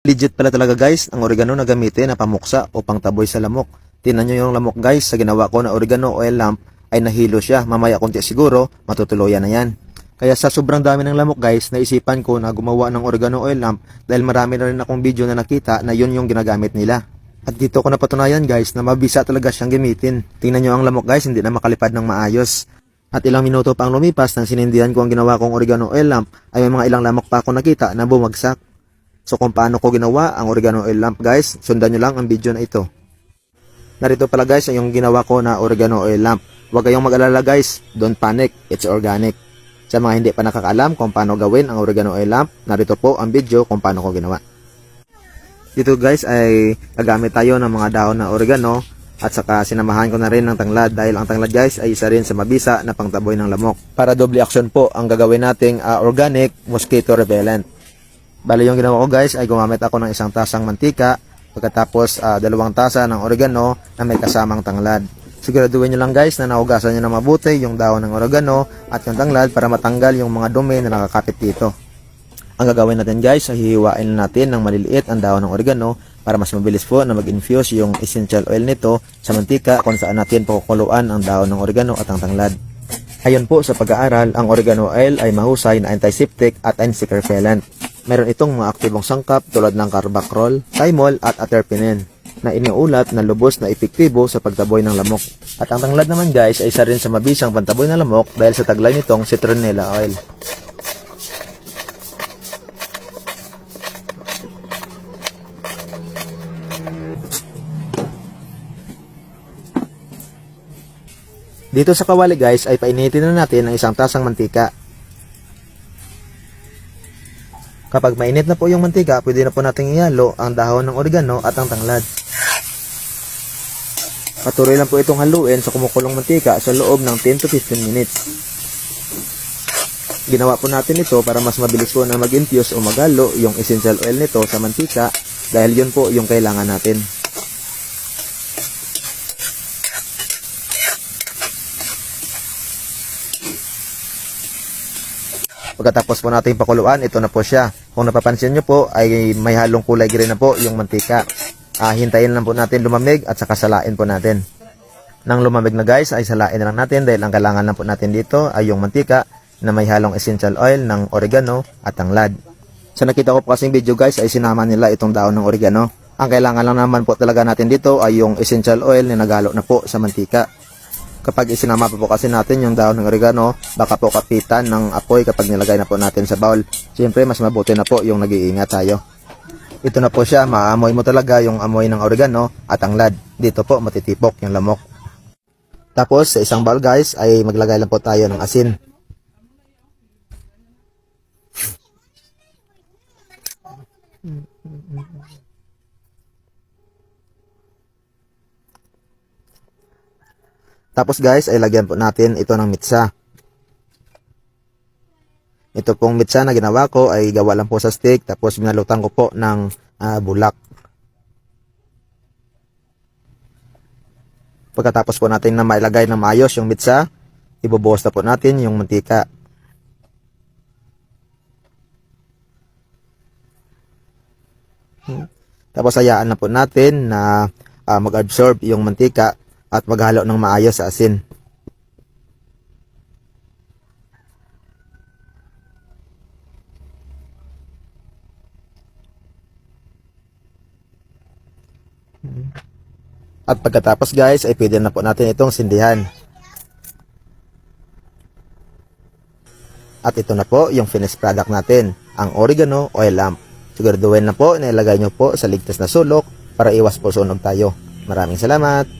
Legit pala talaga guys, ang oregano na gamitin na pamuksa o pangtaboy sa lamok. Tingnan nyo yung lamok guys, sa ginawa ko na oregano oil lamp ay nahilo siya. Mamaya konti siguro, matutuluyan na yan. Kaya sa sobrang dami ng lamok guys, naisipan ko na gumawa ng oregano oil lamp dahil marami na rin akong video na nakita na yun yung ginagamit nila. At dito ko napatunayan guys na mabisa talaga siyang gamitin. Tingnan nyo ang lamok guys, hindi na makalipad ng maayos. At ilang minuto pa ang lumipas nang sinindihan ko ang ginawa kong oregano oil lamp ay may mga ilang lamok pa ako nakita na bumagsak. So kung paano ko ginawa ang oregano oil lamp guys, sundan nyo lang ang video na ito. Narito pala guys ay yung ginawa ko na oregano oil lamp. Huwag kayong mag-alala guys, don't panic, it's organic. Sa mga hindi pa nakakaalam kung paano gawin ang oregano oil lamp, narito po ang video kung paano ko ginawa. Dito guys ay gagamit tayo ng mga dahon na oregano at saka sinamahan ko na rin ng tanglad dahil ang tanglad guys ay isa rin sa mabisa na pangtaboy ng lamok. Para doble action po ang gagawin nating ah, organic mosquito repellent. Bali yung ginawa ko guys ay gumamit ako ng isang tasang mantika pagkatapos ah, dalawang tasa ng oregano na may kasamang tanglad. Siguraduhin nyo lang guys na naugasan nyo na mabuti yung dahon ng oregano at yung tanglad para matanggal yung mga dumi na nakakapit dito. Ang gagawin natin guys ay hihiwain natin ng maliliit ang dahon ng oregano para mas mabilis po na mag-infuse yung essential oil nito sa mantika kung saan natin pakukuluan ang dahon ng oregano at ang tanglad. Ayon po sa pag-aaral, ang oregano oil ay mahusay na antiseptic at repellent. Meron itong mga aktibong sangkap tulad ng carbacrol, thymol at aterpinin na iniulat na lubos na epektibo sa pagtaboy ng lamok. At ang tanglad naman guys ay isa rin sa mabisang pantaboy ng lamok dahil sa taglay nitong citronella oil. Dito sa kawali guys ay painitin na natin ng isang tasang mantika. Kapag mainit na po yung mantika, pwede na po natin ihalo ang dahon ng oregano at ang tanglad. Patuloy lang po itong haluin sa kumukulong mantika sa loob ng 10 to 15 minutes. Ginawa po natin ito para mas mabilis po na mag-infuse o magalo yung essential oil nito sa mantika dahil yun po yung kailangan natin. Pagkatapos po natin pakuluan, ito na po siya. Kung napapansin nyo po, ay may halong kulay green na po yung mantika. Ah, hintayin lang po natin lumamig at saka salain po natin. Nang lumamig na guys, ay salain na lang natin dahil ang kailangan lang po natin dito ay yung mantika na may halong essential oil ng oregano at tanglad. Sa nakita ko po kasing video guys ay sinama nila itong daon ng oregano. Ang kailangan lang naman po talaga natin dito ay yung essential oil na nagalo na po sa mantika. Kapag isinama pa po kasi natin yung dahon ng oregano, baka po kapitan ng apoy kapag nilagay na po natin sa bowl. Siyempre, mas mabuti na po yung nag-iingat tayo. Ito na po siya, maamoy mo talaga yung amoy ng oregano at ang lad. Dito po matitipok yung lamok. Tapos, sa isang bowl guys, ay maglagay lang po tayo ng asin. Tapos guys, ay lagyan po natin ito ng mitsa. Ito pong mitsa na ginawa ko ay gawa lang po sa stick tapos binalutan ko po ng ah, bulak. Pagkatapos po natin na mailagay ng maayos yung mitsa, ibubuhos na po natin yung mantika. Hmm. Tapos hayaan na po natin na ah, mag-absorb yung mantika at maghalo ng maayos sa asin. At pagkatapos guys ay pwede na po natin itong sindihan. At ito na po yung finished product natin, ang oregano oil lamp. Siguraduhin na po na ilagay nyo po sa ligtas na sulok para iwas po sunog tayo. Maraming salamat!